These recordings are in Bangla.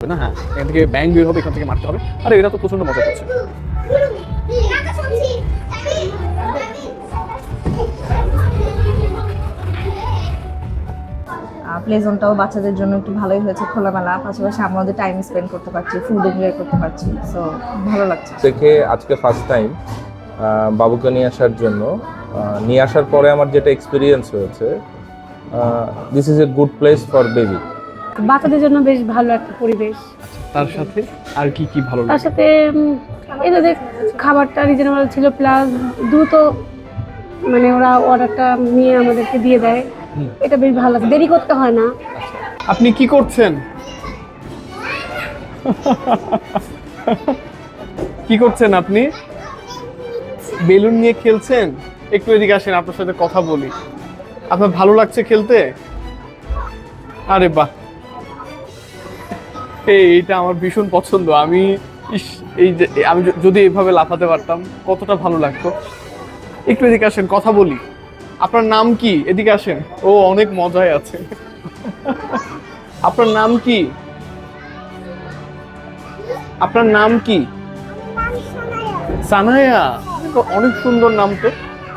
না হ্যাঁ এখান থেকে ব্যাং বের হবে এখান থেকে মারতে হবে। আরে এরা তো প্রচণ্ড মজা করছে। প্লে জোনটাও বাচ্চাদের জন্য একটু ভালোই হয়েছে খোলামেলা। পাশাপাশি আমরা ওদের টাইম স্পেন্ড করতে পারছি ফুড এনজয় করতে পারছি। সো ভালো লাগছে। থেকে আজকে ফার্স্ট টাইম বাবুকে নিয়ে আসার জন্য আহ, নিয়ে আসার পরে আমার যেটা এক্সপিরিয়েন্স হয়েছে this is a good place for baby বাচ্চাদের জন্য বেশ ভালো একটা পরিবেশ। তার সাথে আর কি কি ভালো তার সাথে এদের খাবারটা রিজনেবল ছিল প্লাস দ্রুত মানে ওরা অর্ডারটা নিয়ে আমাদেরকে দিয়ে দেয়। এটা বেশ ভালো লাগে। দেরি করতে হয় না। আপনি কি করছেন? কি করছেন আপনি? বেলুন নিয়ে খেলছেন? একটু এদিকে আসেন আপনার সাথে কথা বলি। আপনার ভালো লাগছে খেলতে? আরে বাহ। এই এইটা আমার ভীষণ পছন্দ। আমি ইস, এই যে, আমি যদি এভাবে লাফাতে পারতাম, কতটা ভালো লাগতো। একটু এদিকে আসেন, কথা বলি। আপনার নাম কি? এদিকে আসেন। ও, অনেক মজায় আছে। আপনার নাম কি? আপনার নাম কি? সানায়া। অনেক সুন্দর নাম তো।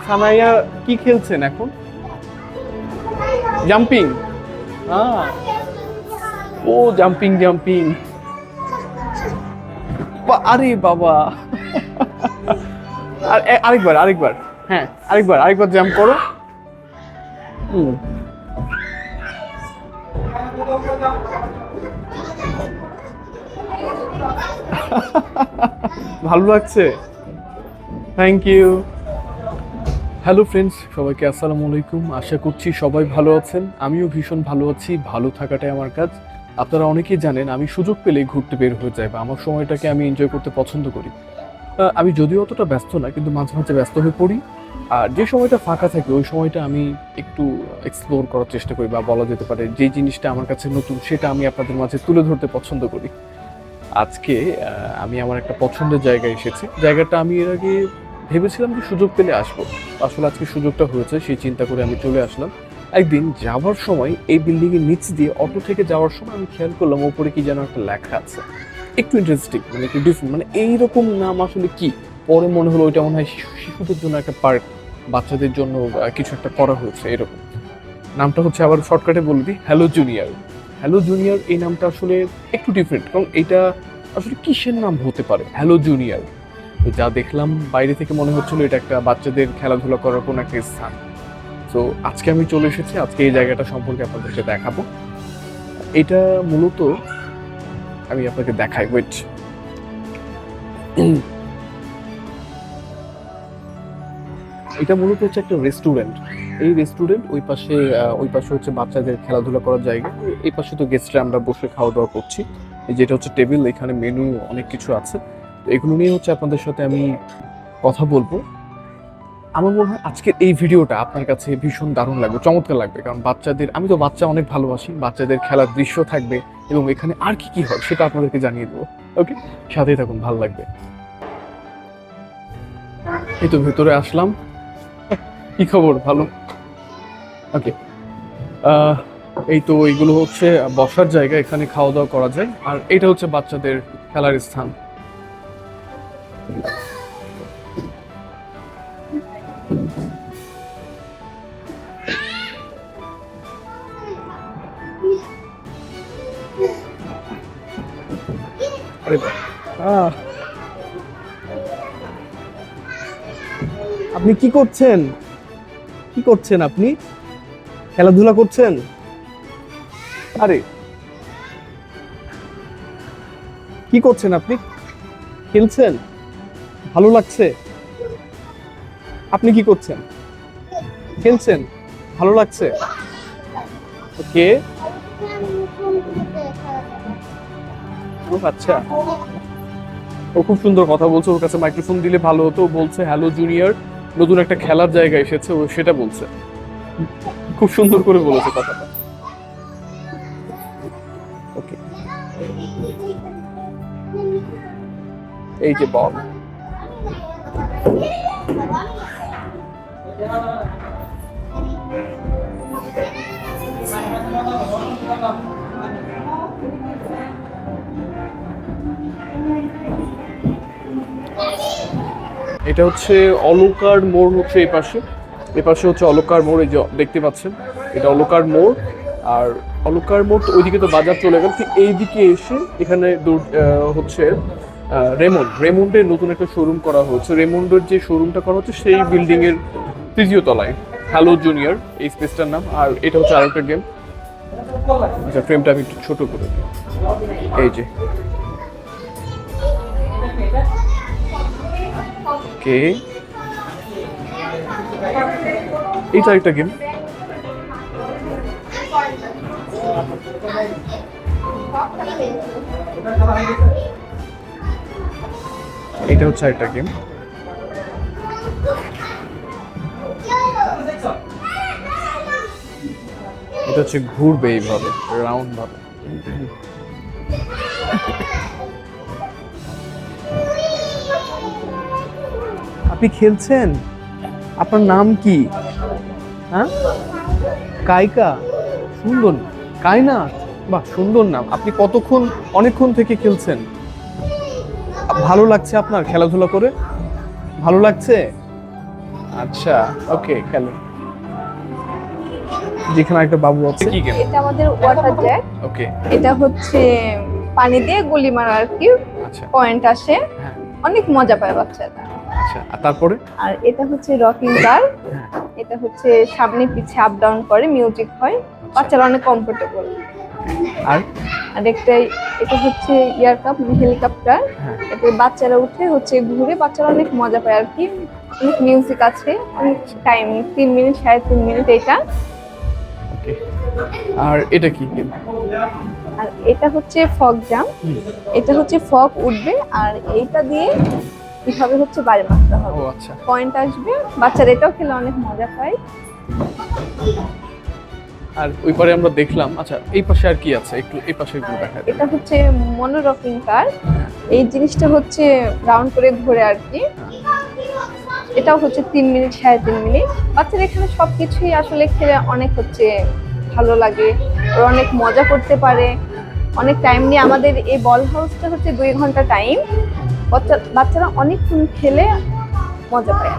সানায়া কি খেলছেন এখন? জাম্পিং। ও জাম্পিং জাম্পিং আরে বাবা। আরেকবার আরেকবার। হ্যাঁ। আরেকবার আরেকবার জাম্প করো। হুম। ভালো লাগছে। থ্যাংক ইউ হ্যালো ফ্রেন্ডস সবাইকে আসসালামু আলাইকুম। আশা করছি সবাই ভালো আছেন। আমিও ভীষণ ভালো আছি। ভালো থাকাটাই আমার কাজ। আপনারা অনেকেই জানেন, আমি সুযোগ পেলেই ঘুরতে বের হয়ে যাই বা আমার সময়টাকে আমি এনজয় করতে পছন্দ করি। আমি যদিও অতটা ব্যস্ত না, কিন্তু মাঝে মাঝে ব্যস্ত হয়ে পড়ি। আর যে সময়টা ফাঁকা থাকে, ওই সময়টা আমি একটু এক্সপ্লোর করার চেষ্টা করি বা বলা যেতে পারে যে জিনিসটা আমার কাছে নতুন, সেটা আমি আপনাদের মাঝে তুলে ধরতে পছন্দ করি। আজকে আমি আমার একটা পছন্দের জায়গায় এসেছি। জায়গাটা আমি এর আগে ভেবেছিলাম যে সুযোগ পেলে আসব। আসলে আজকে সুযোগটা হয়েছে, সেই চিন্তা করে আমি চলে আসলাম। একদিন যাওয়ার সময় এই বিল্ডিং এর নিচ দিয়ে অটো থেকে যাওয়ার সময় আমি খেয়াল করলাম, ওপরে কি যেন একটা লেখা আছে। একটু ইন্টারেস্টিং মানে একটু ডিফারেন্ট মানে এইরকম নাম আসলে কি? পরে মনে হলো ওইটা মনে হয় শিশু- শিশুদের জন্য একটা পার্ক বাচ্চাদের জন্য কিছু একটা করা হয়েছে, এরকম। নামটা হচ্ছে আবার শর্টকাটে বলে দিই হ্যালো জুনিয়র হ্যালো জুনিয়র এই নামটা আসলে একটু ডিফারেন্ট কারণ এটা আসলে কিসের নাম হতে পারে? হ্যালো জুনিয়র তো যা দেখলাম, বাইরে থেকে মনে হচ্ছিল এটা একটা বাচ্চাদের খেলাধুলা করার কোনো একটা স্থান। তো আজকে আমি চলে এসেছি, আজকে এই জায়গাটা সম্পর্কে আপনাদেরকে দেখাবো। এটা মূলত আমি আপনাকে দেখাই ওয়েট এটা মূলত হচ্ছে একটা রেস্টুরেন্ট এই রেস্টুরেন্ট ওই পাশে ওই পাশে হচ্ছে বাচ্চাদের খেলাধুলা করার জায়গা। এই পাশে তো গেস্টরা আমরা বসে খাওয়া দাওয়া করছি যেটা হচ্ছে টেবিল এখানে মেনু অনেক কিছু আছে। তো এগুলো নিয়ে হচ্ছে আপনাদের সাথে আমি কথা বলব। আমার মনে হয় আজকের এই ভিডিওটা আপনার কাছে ভীষণ দারুণ লাগবে, চমৎকার লাগবে। কারণ বাচ্চাদের, আমি তো বাচ্চা অনেক ভালোবাসি, বাচ্চাদের খেলার দৃশ্য থাকবে এবং এখানে আর কি কি হয় সেটা আপনাদেরকে জানিয়ে দেবো। ওকে সাথেই থাকুন, ভালো লাগবে। এই তো ভেতরে আসলাম। কি খবর? ভালো? ওকে এই তো এইগুলো হচ্ছে বসার জায়গা, এখানে খাওয়া দাওয়া করা যায়। আর এটা হচ্ছে বাচ্চাদের খেলার স্থান। আপনি কি করছেন? কি করছেন আপনি? খেলাধুলা করছেন? আরে। কি করছেন আপনি? খেলছেন? ভালো লাগছে? আপনি কি করছেন? খেলছেন? ভালো লাগছে? ওকে। ও আচ্ছা। ও খুব সুন্দর কথা বলছে, ওর কাছে মাইক্রোফোন দিলে ভালো হতো। বলছে হ্যালো জুনিয়র নতুন একটা খেলার জায়গা এসেছে, ও সেটা বলছে। খুব সুন্দর করে বলেছে কথাটা। এই যে বল এটা হচ্ছে অলকার মোড় হচ্ছে এই পাশে। এই পাশে হচ্ছে অলকার মোড়, এই যে দেখতে পাচ্ছেন। এটা অলকার মোড়। আর অলকার মোড় ওইদিকে তো বাজার চলে গেল। ঠিক এইদিকে এসে এখানে হচ্ছে রেমন্ড। রেমন্ডের নতুন একটা শোরুম করা হচ্ছে রেমন্ডের যে শোরুমটা করা হচ্ছে সেই বিল্ডিং এর তৃতীয় তলায়। হ্যালো জুনিয়র, এই স্পেসটার নাম। আর এটা হচ্ছে আরেকটা গেম। আচ্ছা ফ্রেমটা আমি একটু ছোট করে দিই। এই যে। ওকে। এইটা একটা গেম এটা হচ্ছে একটা গেম এটা হচ্ছে ঘুরবে এইভাবে রাউন্ড ভাবে। আপনি খেলছেন? আপনার নাম কি? হ্যাঁ? কাইকা? সুন্দর। কায়না বাহ সুন্দর নাম। আপনি কতক্ষণ অনেকক্ষণ থেকে খেলছেন? ভালো লাগছে আপনার খেলাধুলা করে? ভালো লাগছে? আচ্ছা ওকে খেলেন যেখানে একটা বাবু আছে। কি গেম? এটা আমাদের ওয়াটার জ্যাক ওকে এটা হচ্ছে পানি দিয়ে গুলি মারা আর কি আচ্ছা। পয়েন্ট আসে। হ্যাঁ। অনেক মজা পায় বাচ্চারা। আচ্ছা আর তারপরে? আর এটা হচ্ছে রকিং কার। এটা হচ্ছে সামনে পিছে আপ ডাউন করে মিউজিক হয়। বাচ্চারা অনেক কমফোর্টেবল আর? আর একটা এটা হচ্ছে ইয়ার কাপ মানে হেলিকপ্টার হ্যাঁ। এতে বাচ্চারা উঠে হচ্ছে ঘুরে বাচ্চারা অনেক মজা পায় আর কি। অনেক মিউজিক আছে। অনেক টাইম তিন মিনিট সাড়ে তিন মিনিট এটা। আর এটা কি? আর এটা হচ্ছে ফগ জাম এটা হচ্ছে ফগ উঠবে আর এইটা দিয়ে কীভাবে হচ্ছে বাড়ি মারতে ও হবে আচ্ছা। পয়েন্ট আসবে। বাচ্চারা এটাও খেলে অনেক মজা পায়। আর ওই পারে আমরা দেখলাম আচ্ছা এই পাশে আর কি আছে? একটু এই পাশে একটু দেখা এটা হচ্ছে মনোরকিং কার। এই জিনিসটা হচ্ছে রাউন্ড করে ঘুরে আর কি। এটাও হচ্ছে তিন মিনিট সাড়ে তিন মিনিট। বাচ্চারা এখানে সবকিছুই আসলে খেলে অনেক হচ্ছে ভালো লাগে। ওরা অনেক মজা করতে পারে। অনেক টাইম নিয়ে আমাদের এই বল হাউসটা হচ্ছে দুই ঘণ্টা টাইম বাচ্চারা অনেকক্ষণ খেলে মজা পায়।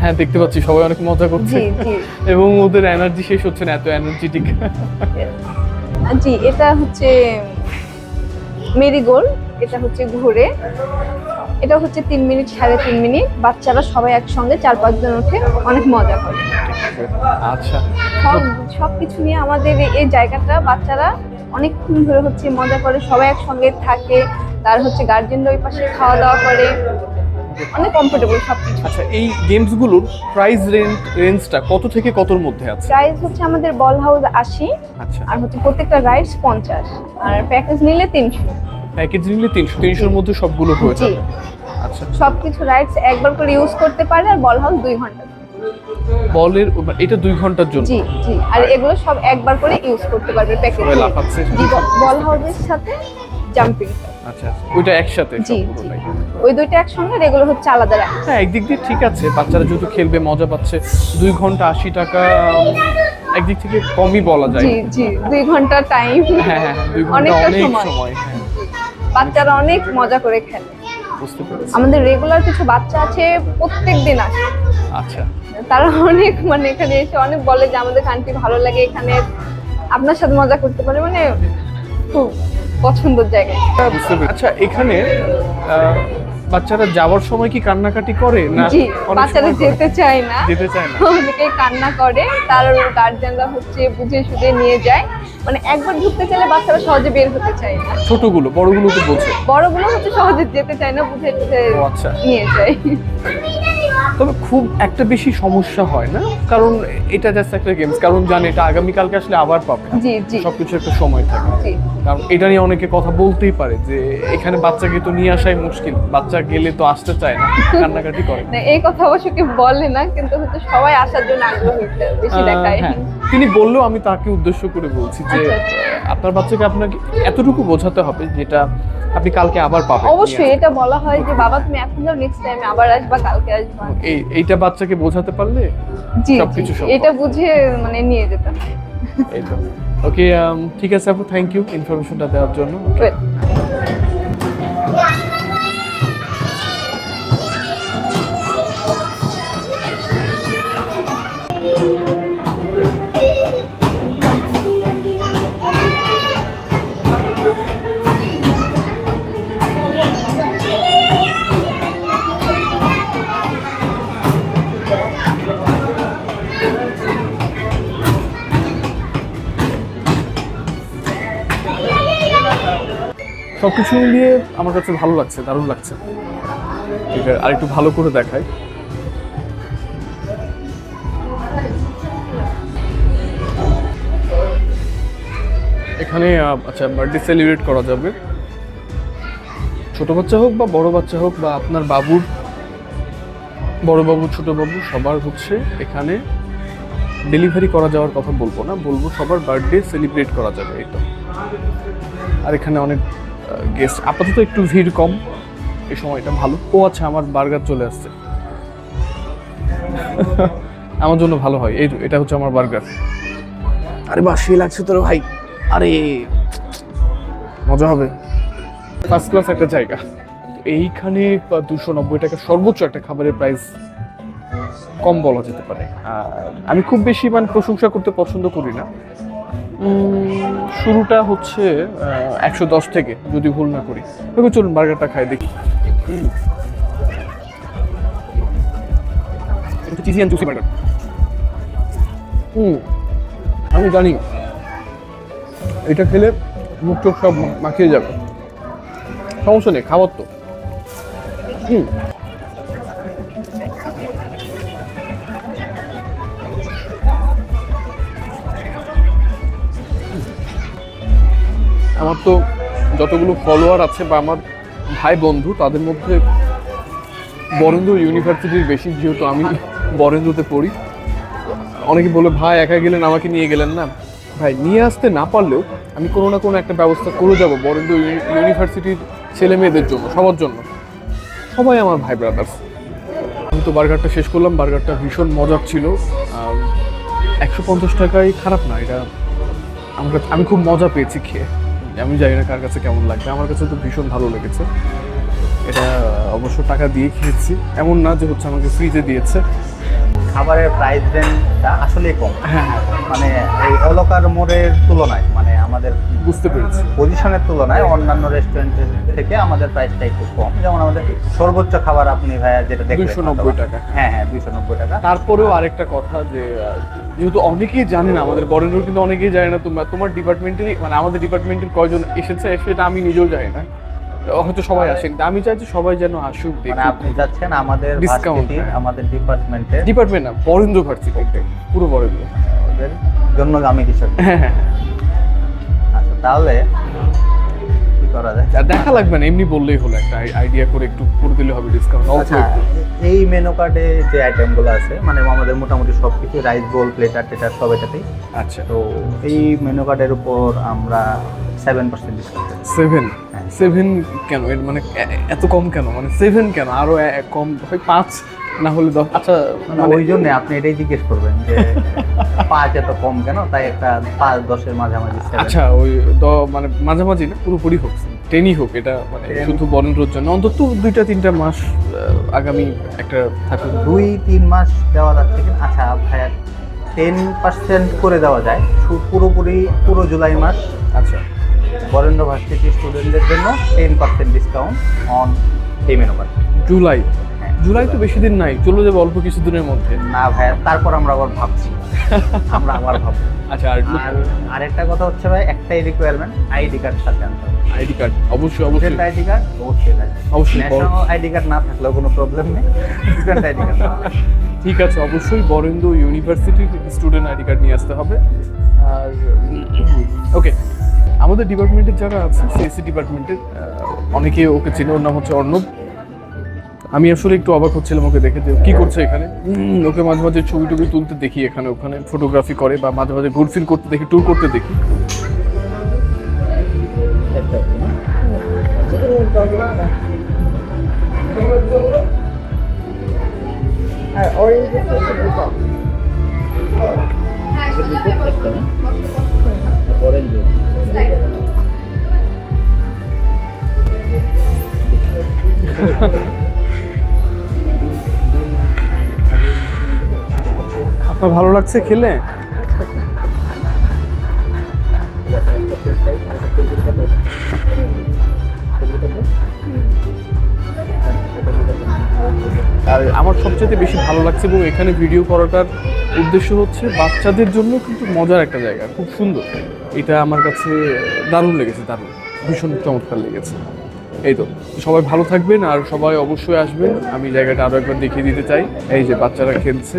হ্যাঁ দেখতে পাচ্ছি সবাই অনেক মজা করছে। এবং ওদের এনার্জি শেষ হচ্ছে না এত এনার্জেটিক জি এটা হচ্ছে মেরিগোল্ড এটা হচ্ছে ঘুরে এটা হচ্ছে তিন মিনিট সাড়ে তিন মিনিট। বাচ্চারা সবাই একসঙ্গে চার পাঁচজন উঠে অনেক মজা করে। আচ্ছা। সব সব কিছু নিয়ে আমাদের এই জায়গাটা বাচ্চারা অনেকক্ষণ ধরে হচ্ছে মজা করে সবাই একসঙ্গে থাকে তার হচ্ছে গার্জেনরা ওই পাশে খাওয়া দাওয়া করে। অনেক কমফোর্টেবল সব কিছু আচ্ছা এই গেমসগুলোর প্রাইস রেঞ্জ রেঞ্জটা কত থেকে কতর মধ্যে আছে? প্রাইস হচ্ছে আমাদের বল হাউস আশি আচ্ছা। আর হচ্ছে প্রত্যেকটা রাইডস পঞ্চাশ আর প্যাকেজ নিলে তিনশো। প্যাকেজ নিলে তিনশো তিনশোর মধ্যে সবগুলো হয়ে যাবে। আচ্ছা। সবকিছু রাইডস একবার করে ইউজ করতে পারে আর বল হাউস দুই ঘণ্টা। বলের এটা দুই ঘণ্টার জন্য। জি জি। আর এগুলো সব একবার করে ইউজ করতে পারবে প্যাকেজ লাফাচ্ছে। বল হাউসের সাথে জাম্পিং আচ্ছা আচ্ছা। ওইটা একসাথে জি, ওই দুইটা একসঙ্গে আর এগুলো হচ্ছে আলাদা হ্যাঁ একদিক দিয়ে ঠিক আছে। বাচ্চারা যেহেতু খেলবে মজা পাচ্ছে। দুই ঘণ্টা আশি টাকা একদিক থেকে কমই বলা যায়। জি জি। দুই ঘণ্টা টাইম হ্যাঁ হ্যাঁ দুই ঘণ্টা অনেকটা অনেক সময়। হ্যাঁ। বাচ্চারা অনেক মজা করে খেলে। বুঝতে পেরেছি। আমাদের রেগুলার কিছু বাচ্চা আছে প্রত্যেক দিন আসে। আচ্ছা। তারা অনেক মানে এখানে এসে অনেক বলে যে আমাদের কান্ট্রি ভালো লাগে এখানে আপনার সাথে মজা করতে পারে মানে খুব পছন্দের জায়গা। আচ্ছা এখানে বাচ্চারা যাওয়ার সময় কি কান্নাকাটি করে না জি বাচ্চারা যেতে চায় না। যেতে চায় না। অনেকে কান্না করে তার গার্জেনরা হচ্ছে বুঝে সুঝে নিয়ে যায়। মানে একবার ঢুকতে চাইলে বাচ্চারা সহজে বের হতে চায় না। ছোটগুলো বড়গুলো তো বোঝে বড়গুলো হচ্ছে সহজে যেতে চায় না বুঝে আচ্ছা। নিয়ে যায়। তবে খুব একটা বেশি সমস্যা হয় না কারণ এটা জাস্ট একটা গেমস কারণ জানে এটা আগামীকালকে আসলে আবার পাবে জি জি। সবকিছু একটা সময় থাকে। কারণ এটা নিয়ে অনেকে কথা বলতেই পারে যে এখানে বাচ্চাকে তো নিয়ে আসাই মুশকিল বাচ্চা গেলে তো আসতে চায় না কান্নাকাটি করে। না, এই কথা অবশ্য কেউ বলে না কিন্তু হচ্ছে সবাই আসার জন্য আগ্রহী বেশি দেখায়। হ্যাঁ। তিনি বললেও আমি তাকে উদ্দেশ্য করে বলছি যে আচ্ছা, আচ্ছা। আপনার বাচ্চাকে আপনাকে এতটুকু বোঝাতে হবে যেটা আপনি কালকে আবার পাবেন। অবশ্যই এটা বলা হয় যে বাবা তুমি এখন যাও নেক্সট টাইমে আবার আসবা কালকে আসবা। এই এইটা বাচ্চাকে বোঝাতে পারলে জি সবকিছু সব এটা বুঝে মানে নিয়ে যেতাম এই তো। ওকে ঠিক আছে আপু থ্যাংক ইউ ইনফরমেশনটা দেওয়ার জন্য। কিছু মিলিয়ে আমার কাছে ভালো লাগছে, দারুণ লাগছে। আর একটু ভালো করে দেখাই। এখানে আচ্ছা বার্থডে সেলিব্রেট করা যাবে। ছোট বাচ্চা হোক বা বড় বাচ্চা হোক বা আপনার বাবুর, বড় বাবু, ছোট বাবু, সবার হচ্ছে এখানে ডেলিভারি করা যাওয়ার কথা বলব না, বলব সবার বার্থডে সেলিব্রেট করা যাবে এটা। আর এখানে অনেক গেস্ট আপাতত একটু ভিড় কম এই সময়টা ভালো। ও আচ্ছা আমার বার্গার চলে আসছে। আমার জন্য ভালো হয় এই এটা হচ্ছে আমার বার্গার। আরে বাহ সে লাগছে তোর ভাই। আরে মজা হবে। ফার্স্ট ক্লাস একটা জায়গা। এইখানে দুশো নব্বই টাকা সর্বোচ্চ একটা খাবারের প্রাইস কম বলা যেতে পারে। আমি খুব বেশি মানে প্রশংসা করতে পছন্দ করি না। শুরুটা হচ্ছে একশো দশ থেকে, যদি ভুল না করি। তবে চলুন বার্গারটা খাই, দেখি। অ্যান্ড হুম আমি জানি, এটা খেলে মুখ চোখ সব মাখিয়ে যাবে। সমস্যা নেই খাবার তো। হুম। আমার তো যতগুলো ফলোয়ার আছে বা আমার ভাই বন্ধু, তাদের মধ্যে বরেন্দ্র ইউনিভার্সিটির বেশি যেহেতু আমি বরেন্দ্রতে পড়ি। অনেকে বলে, ভাই একা গেলেন, আমাকে নিয়ে গেলেন না? ভাই, নিয়ে আসতে না পারলেও আমি কোনো না কোনো একটা ব্যবস্থা করে যাব বরেন্দ্র ইউনিভার্সিটির ছেলে মেয়েদের জন্য, সবার জন্য। সবাই আমার ভাই ব্রাদার্স আমি তো বার্গারটা শেষ করলাম, বার্গারটা ভীষণ মজার ছিল। একশো পঞ্চাশ টাকায় খারাপ না, এটা আমরা, আমি খুব মজা পেয়েছি খেয়ে। আমি জানি না কার কাছে কেমন লাগবে। আমার কাছে তো ভীষণ ভালো লেগেছে। এটা অবশ্য টাকা দিয়ে খেয়েছি। এমন না যে হচ্ছে আমাকে ফ্রিতে দিয়েছে। খাবারের প্রাইস রেঞ্জটা আসলেই কম। হ্যাঁ। হ্যাঁ মানে এই অলকার মোড়ের তুলনায় মানে আমাদের বুঝতে পেরেছি। পজিশনের তুলনায় অন্যান্য রেস্টুরেন্টের থেকে আমাদের প্রাইসটা একটু কম। যেমন আমাদের সর্বোচ্চ খাবার আপনি ভাইয়া যেটা দেখবেন 290 টাকা। হ্যাঁ হ্যাঁ দুইশো নব্বই টাকা। তারপরেও আরেকটা কথা যে যেহেতু অনেকেই জানে না আমাদের বরেন্দ্র কিন্তু অনেকেই জানে না তোমার তোমার ডিপার্টমেন্টেরই মানে আমাদের ডিপার্টমেন্টের কয়জন এসেছে সেটা আমি নিজেও জানি না। হয়তো সবাই আসেন আমি চাই যে সবাই যেন আসুক মানে দেখুক আপনি যাচ্ছেন আমাদের ভার্সিটির হ্যাঁ। আমাদের ডিপার্টমেন্টের ডিপার্টমেন্ট না বরেন্দ্র ভার্সিটি পুরো বরেন্দ্র ওদের জন্যগামী হিসেবে হ্যাঁ হ্যাঁ। তাহলে কি করা যায়? আর দেখা লাগবে না এমনি বললেই হলো একটা আইডিয়া করে একটু করে দিলে হবে ডিসকাউন্ট আচ্ছা এই মেনু কার্ডে যে আইটেমগুলো আছে মানে আমাদের মোটামুটি সব কিছু রাইস বোল প্লেটার টেটার সব এটাতেই। আচ্ছা। তো এই মেনু কার্ডের উপর আমরা সেভেন পার্সেন্ট ডিসকাউন্ট সেভেন হ্যাঁ। সেভেন কেন? এর মানে এত কম কেন? মানে সেভেন কেন? আরও এ- কম হয় পাঁচ? না হলে দশ আচ্ছা মানে মানে ওই জন্য আপনি এটাই জিজ্ঞেস করবেন যে পাঁচ এত কম কেন? তাই একটা পাঁচ দশের মাঝামাঝি আচ্ছা ওই মানে মাঝামাঝি না পুরোপুরি হোক টেনই হোক এটা মানে শুধু বরেন্দ্রর জন্য। অন্তত দুইটা তিনটা মাস আগামী একটা থাকুক। দুই তিন মাস দেওয়া যাচ্ছে কিনা? আচ্ছা ভাইয়া টেন পার্সেন্ট করে দেওয়া যায়। পুরোপুরি পুরো জুলাই মাস। আচ্ছা। বরেন্দ্র ভার্সিটি স্টুডেন্টদের জন্য টেন পার্সেন্ট ডিসকাউন্ট অন এই মেনু জুলাই। জুলাই তো বেশি দিন নাই চলে যাবে অল্প কিছু দিনের মধ্যে। না ভাইয়া তারপর আমরা আবার ভাবছি। আমরা আবার ভাববো। আচ্ছা আর আর আরেকটা কথা হচ্ছে ভাই একটাই রিকোয়ারমেন্ট আইডি কার্ড সাথে আনতে হবে। আইডি কার্ড অবশ্যই অবশ্যই। আইডি কার্ড অবশ্যই অবশ্যই ন্যাশনাল আইডি কার্ড না থাকলেও কোনো প্রবলেম নেই। স্টুডেন্ট আইডি কার্ড ঠিক আছে অবশ্যই বরেন্দ্র ইউনিভার্সিটির স্টুডেন্ট আইডি কার্ড নিয়ে আসতে হবে। আর ওকে আমাদের ডিপার্টমেন্টের যারা আছে সিএসসি ডিপার্টমেন্টের অনেকে ওকে চেনে ওর নাম হচ্ছে অর্ণব। আমি আসলে একটু অবাক হচ্ছিলাম ওকে দেখে যে কি করছে এখানে। ওকে মাঝে মাঝে ছবি টবি তুলতে দেখি এখানে, ওখানে ফটোগ্রাফি করে বা মাঝে মাঝে ঘুরফির করতে দেখি ট্যুর করতে দেখি। আপনার লাগছে খেলে? আর আমার সবচেয়ে বেশি ভালো লাগছে এবং এখানে ভিডিও করাটার উদ্দেশ্য হচ্ছে বাচ্চাদের জন্য কিন্তু মজার একটা জায়গা, খুব সুন্দর। এটা আমার কাছে দারুণ লেগেছে, দারুণ। ভীষণ চমৎকার লেগেছে। এই তো, সবাই ভালো থাকবেন আর সবাই অবশ্যই আসবেন। আমি জায়গাটা আরও একবার দেখিয়ে দিতে চাই। এই যে বাচ্চারা খেলছে।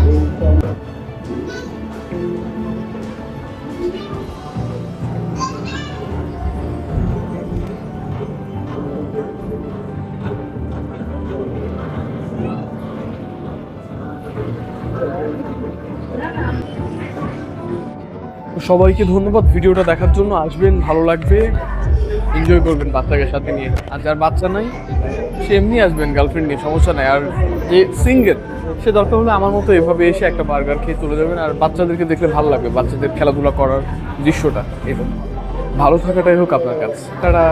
সবাইকে ধন্যবাদ। ভিডিওটা দেখার জন্য আসবেন, ভালো লাগবে। এনজয় করবেন বাচ্চাকে সাথে নিয়ে। আর যার বাচ্চা নাই, সে এমনি আসবেন গার্লফ্রেন্ড নিয়ে, সমস্যা নাই। আর যে সিঙ্গেল সে দরকার হলে আমার মতো এভাবে এসে একটা বার্গার খেয়ে চলে যাবেন। আর বাচ্চাদেরকে দেখলে ভালো লাগবে, বাচ্চাদের খেলাধুলা করার দৃশ্যটা। এটা ভালো থাকাটাই হোক আপনার কাছে। তারা.